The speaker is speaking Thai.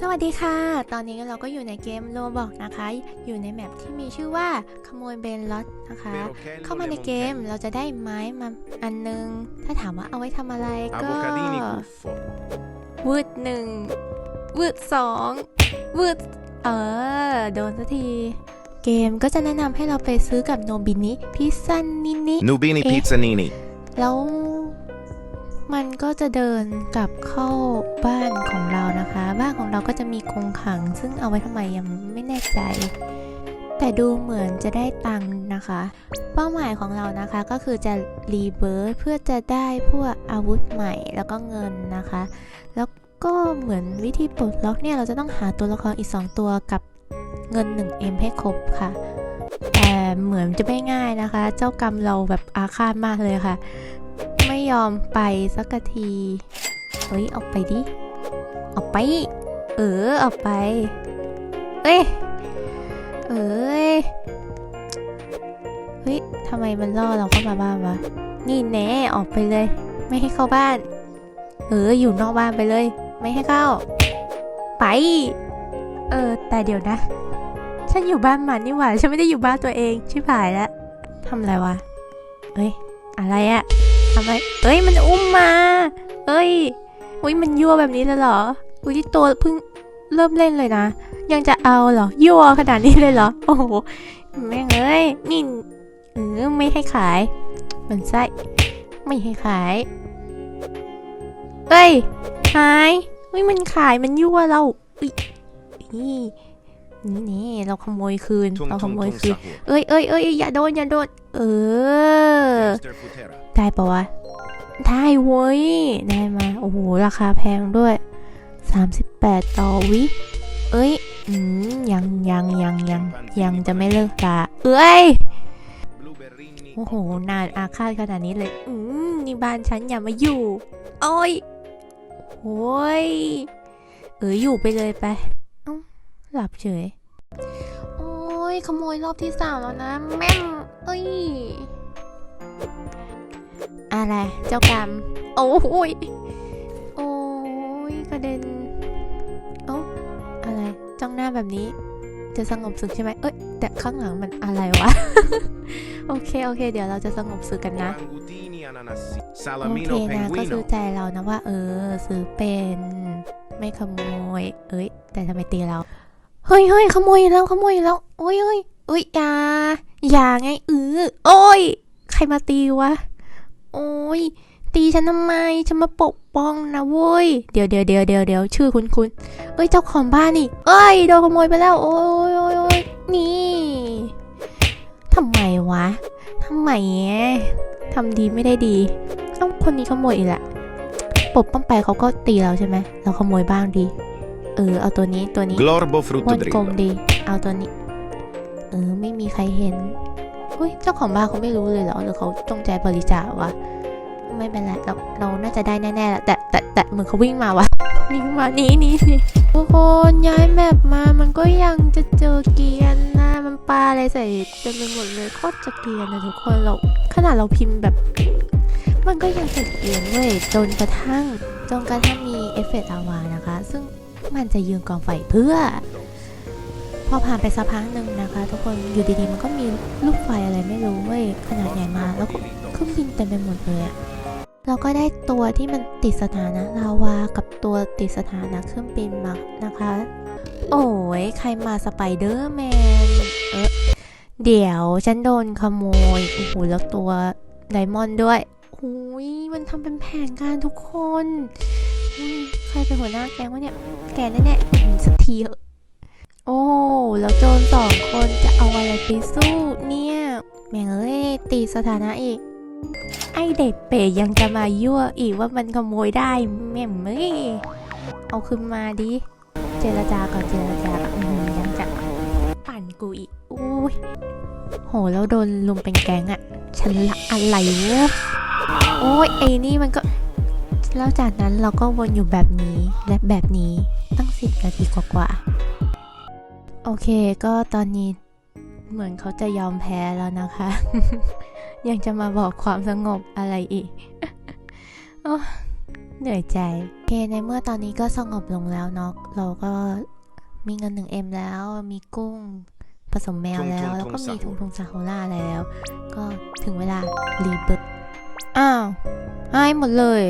สวัสดีค่ะ ตอนนี้เราก็อยู่ในเกมโ o บอกนะคะ อยู่ในแมปที่มีชื่อว่าขโมยเบนล็อตนะคะ เข้ามาในเกมเราจะได้ไม้มาอันนึง ถ้าถามว่าเอาไว้ทำอะไรก็ Avocadini Guffo. วืดหนึ่งวืดสองวืดเออ โดนสักที เกมก็จะแนะนำให้เราไปซื้อกับโนบินิพิซซันนินิ Nubini Eh. Pizzanini. แล้วมันก็จะเดินกลับเข้าบ้านของ เราก็จะมีกรงขัง ซึ่งเอาไว้ทำไมยังไม่แน่ใจ แต่ดูเหมือนจะได้ตังค์นะคะ เป้าหมายของเรานะคะก็คือจะรีเบิร์เพื่อจะได้พวกอาวุธใหม่แล้วก็เงินนะคะ แล้วก็เหมือนวิธีปลดล็อกเนี่ยเราจะต้องหาตัวละครอีก 2 ตัวกับเงิน 1M ให้ครบค่ะ แต่เหมือนจะไม่ง่ายนะคะ เจ้ากรรมเราแบบอาฆาตมากเลยค่ะ ไม่ยอมไปสักที เฮ้ย ออกไปดิ ออกไป เออออกไป เอ้ย เอ้ย เฮ้ยทำไมมันล่อเราเข้ามาบ้านวะ นี่แน่ออกไปเลย ไม่ให้เข้าบ้าน เออ อยู่นอกบ้านไปเลย ไม่ให้เข้า ไป เออ แต่เดี๋ยวนะ ฉันอยู่บ้านมันนี่หว่า ฉันไม่ได้อยู่บ้านตัวเอง ชิบหายแล้วทำอะไรวะเฮ้ย อะไรอะทำไมเอ้ย มันอุ้มมา เอ้ยอุ้ยมันยั่วแบบนี้เลยเหรอ อุ้ยที่ตัวเพิ่งเริ่มเล่นเลยนะ ยังจะเอาเหรอยั่วขนาดนี้เลยเหรอ โอ้โห แม่งเอ้ย นี่เออไม่ให้ขาย มันไส้ไม่ให้ขาย เอ้ยหายเฮ้ยมันขายมันยั่วเราอุ้ยนี่นี่นี่เราขโมยคืน Tung เราข tung โมย tung คืน sahur. เอ้ยเอ้ยเอ้ยอย่าโดนอย่าโดน เออ Dexter Futera. ได้ปะวะ ได้เว้ย ได้มา โอ้โห ราคาแพงด้วย 38 ต่อวิ เอ้ย อืม ยังยังยังยังยังจะไม่เลิกตาเอ้ย โอ้โห นานอาฆาตขนาดนี้เลย อืม นี่บ้านฉันอย่ามาอยู่ โอ้ย โอ้ย เอออยู่ไปเลยไปหลับเฉย โอ้ย ขโมยรอบที่สามแล้วนะ แม่มเอ้ย อะไร เจ้ากรรม โอ้ย โอ้ย กระเด็น จ้องหน้าแบบนี้ จะสงบศึกใช่ไหมเอ้ย แต่ข้างหลังมันอะไรวะ โอเค โอเค เดี๋ยวเราจะสงบศึกกันนะ Orangutini ananassi. โอ Salamino เคนะ ก็ซื้อ penguino. ใจเรานะว่า เออ ซื้อเป็น ไม่ขโมย เอ้ย แต่ทำไมตีเรา เฮ้ยเฮ้ยขโมยอีกแล้วขโมยอีกแล้วโอ้ยเฮ้ยเอ้ยอย่าอย่าไงเออโอ้ย ใครมาตีวะ โอ้ยตีฉันทำไม ฉันมาปก ป้องนะเว้ย เดี๋ยวเดี๋ยวเดี๋ยวเดี๋ยวเดี๋ยวชื่อคุณคุณเอ้ยเจ้าของบ้านนี่ เอ้ยโดนขโมยไปแล้ว โอ้ยโอ้ยโอ้ยนี่ทำไมวะทำไมทำดีไม่ได้ดีต้องคนนี้ขโมยอีกแหละปบป้อมไปเขาก็ตีเราใช่ไหมเราขโมยบ้างดี เออเอาตัวนี้ตัวนี้ Glorbo วนกลม fruttodrillo. ดี เอาตัวนี้ เออไม่มีใครเห็นอุ้ยเจ้าของบ้านเขาไม่รู้เลยเหรอหรือเขาจงใจบริจาควะ ไม่เป็นไรเราเราน่าจะได้แน่ๆแหละแต่แต่แต่เหมือนเขาวิ่งมาวะวิ่งมาหนี้นี้นี่ทุกคนย้ายแมปมามันก็ยังจะเจอเกียนนะมันปลาอะไรใส่เต็มไปหมดเลยโคตรจะเกียนนะทุกคนเราขนาดเราพิมพ์แบบ มันก็ยังจะเกียนเว้ยจนกระทั่งจนกระทั่งมีเอฟเฟกต์อาวานะคะ ซึ่งมันจะยืนกองไฟเพื่อ พอผ่านไปสักพักหนึ่งนะคะ ทุกคนอยู่ดีๆมันก็มีลูกไฟอะไรไม่รู้เว้ยขนาดใหญ่มากแล้วก็เครื่องบินเต็มไปหมดเลยอะ เราก็ได้ตัวที่มันติดสถานะลาวา กับตัวติดสถานะเครื่องบินมานะคะ โอ้ยใครมาสไปเดอร์แมน เออเดี๋ยวฉันโดนขโมย โอ้โห แล้วตัวไดมอนด์ด้วยโอ้ยมันทำเป็นแผนการทุกคนใครเป็นหัวหน้าแก๊งวะเนี่ย แกแน่ๆอืมสักทีเถอะโอ้ แล้วโจรสองคนจะเอาอะไรไปสู้เนี่ย แม่งเอ้ยตีสถานะอีก ไอเด็กเป๋ยังจะมายั่วอีกว่ามันขโมยได้แม่งเอ้ยเอาขึ้นมาดิ เจรจาก่อนเจรจาก่อนอื้อหือยังจะปั่นกูอีกโอ้ยโหแล้วโดนลุมเป็นแก๊งอะฉันละอะไรวะโอ้ยไอ้นี่มันก็แล้วจากนั้นเราก็วนอยู่แบบนี้และแบบนี้ตั้งสิบนาทีกว่าๆโอเคก็ตอนนี้เหมือนเขาจะยอมแพ้แล้วนะคะ ยังจะมาบอกความสงบอะไรอีกโอ้เหนื่อยใจโอเคในเมื่อตอนนี้ก็สงบลงแล้วเนาะเราก็มีเงินหนึ่งเอ็มแล้ว มีกุ้งผสมแมวแล้ว แล้วก็มีทุงทุงซาโฮล่าแล้ว ก็ถึงเวลารีเบิร์อ้าวหายหมดเลย